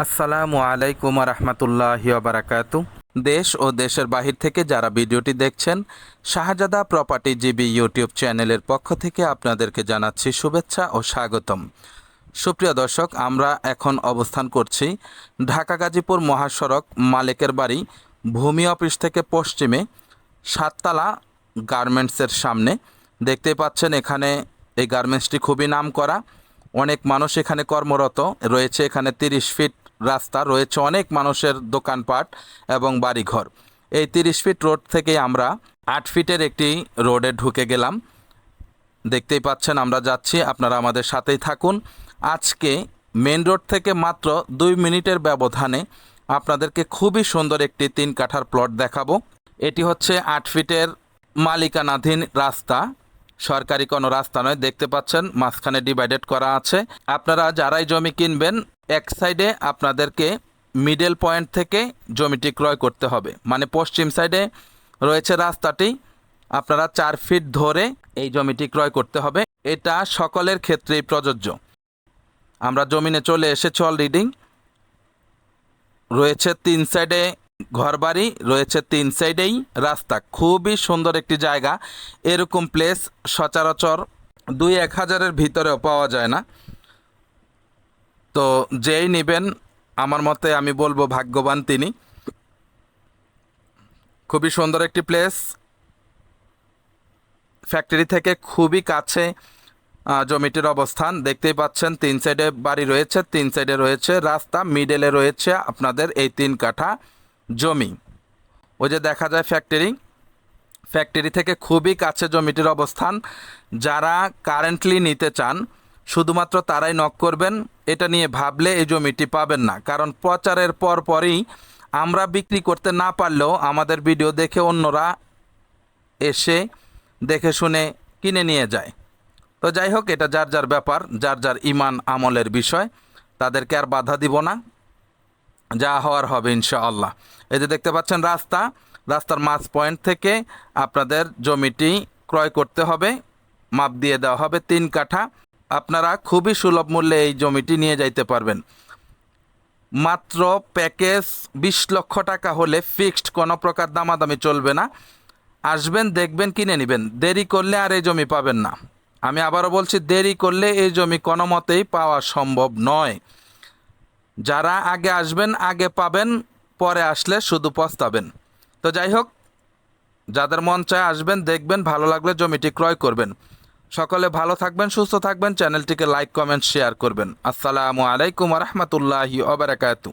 আসসালামু আলাইকুম রহমতুল্লাহি বারাকাতু। দেশ ও দেশের বাহির থেকে যারা ভিডিওটি দেখছেন, শাহজাদা প্রপার্টি জিবি ইউটিউব চ্যানেলের পক্ষ থেকে আপনাদেরকে জানাচ্ছি শুভেচ্ছা ও স্বাগতম। সুপ্রিয় দর্শক, আমরা এখন অবস্থান করছি ঢাকা গাজীপুর মহাসড়ক মালিকের বাড়ি ভূমি অফিস থেকে পশ্চিমে সাততলা গার্মেন্টসের সামনে। দেখতেই পাচ্ছেন এখানে এই গার্মেন্টসটি খুবই নাম করা অনেক মানুষ এখানে কর্মরত, রয়েছে এখানে তিরিশ ফিট রাস্তা রয়েছে অনেক মানুষের দোকানপাট এবং বাড়িঘর। এই তিরিশ ফিট রোড থেকে আমরা আট ফিটের একটি রোডে ঢুকে গেলাম। দেখতেই পাচ্ছেন, আমরা যাচ্ছি, আপনারা আমাদের সাথেই থাকুন। আজকে মেন রোড থেকে মাত্র দুই মিনিটের ব্যবধানে আপনাদেরকে খুবই সুন্দর একটি তিন কাঠার প্লট দেখাবো। এটি হচ্ছে আট ফিটের মালিকানাধীন রাস্তা। সরকারি কোনো রাস্তা নয়, দেখতে পাচ্ছেন মাঝখানে ডিভাইডেড করা আছে। আপনারা যারাই জমি কিনবেন, এক সাইডে আপনাদেরকে মিডল পয়েন্ট থেকে জমিটি ক্রয় করতে হবে। মানে পশ্চিম সাইডে রয়েছে রাস্তাটি, আপনারা চার ফিট ধরে এই জমিটি ক্রয় করতে হবে। এটা সকলের ক্ষেত্রেই প্রযোজ্য। আমরা জমিনে চলে এসেছি অলরেডি রয়েছে তিন সাইডে ঘরবাড়ি রয়েছে তিন সাইডেই, রাস্তা খুবই সুন্দর একটি জায়গা। এরকম প্লেস সচরাচর দুই এক হাজারের ভিতরেও পাওয়া যায় না। তো যেই নেবেন, আমার মতে আমি বলব ভাগ্যবান তিনি। খুবই সুন্দর একটি প্লেস ফ্যাক্টরি থেকে খুবই কাছে জমিটির অবস্থান। দেখতেই পাচ্ছেন, তিন সাইডে বাড়ি রয়েছে, তিন সাইডে রয়েছে রাস্তা মিডলে রয়েছে আপনাদের এই তিন কাঠা। জমি। ওই যে দেখা যায় ফ্যাক্টরি ফ্যাক্টরি থেকে খুবই কাছে জমিটির অবস্থান। যারা কারেন্টলি নিতে চান, শুধুমাত্র তারাই নক করবেন। এটা নিয়ে ভাবলে এই জমিটি পাবেন না। কারণ প্রচারের পর পরই আমরা বিক্রি করতে না পারলেও আমাদের ভিডিও দেখে অন্যরা এসে দেখে শুনে কিনে নিয়ে যায়। তো যাই হোক, এটা যার যার ব্যাপার, যার যার ইমান আমলের বিষয়, তাদেরকে আর বাধা দিব না। যা হওয়ার হবে, ইনশাআল্লাহ। এই যে দেখতে পাচ্ছেন রাস্তা, রাস্তার মাঝ পয়েন্ট থেকে আপনাদের জমিটি ক্রয় করতে হবে, মাপ দিয়ে দেওয়া হবে তিন কাঠা। আপনারা খুবই সুলভ মূল্যে এই জমিটি নিয়ে যাইতে পারবেন। মাত্র প্যাকেজ বিশ লক্ষ টাকা হলে ফিক্সড, কোনো প্রকার দামাদামি চলবে না। আসবেন, দেখবেন, কিনে নেবেন। দেরি করলে আর এই জমি পাবেন না। আমি আবারও বলছি, দেরি করলে এই জমি কোনো মতেই পাওয়া সম্ভব নয়। যারা আগে আসবেন, আগে পাবেন, পরে আসলে শুধু পস্তাবেন। তো যাই হোক, যাদের মন চায় আসবেন, দেখবেন, ভালো লাগলে জমিটি ক্রয় করবেন। সকলে ভালো থাকবেন, সুস্থ থাকবেন, চ্যানেলটিকে লাইক, কমেন্ট, শেয়ার করবেন। আসসালামু আলাইকুম রহমতুল্লাহি ওবরাকাতু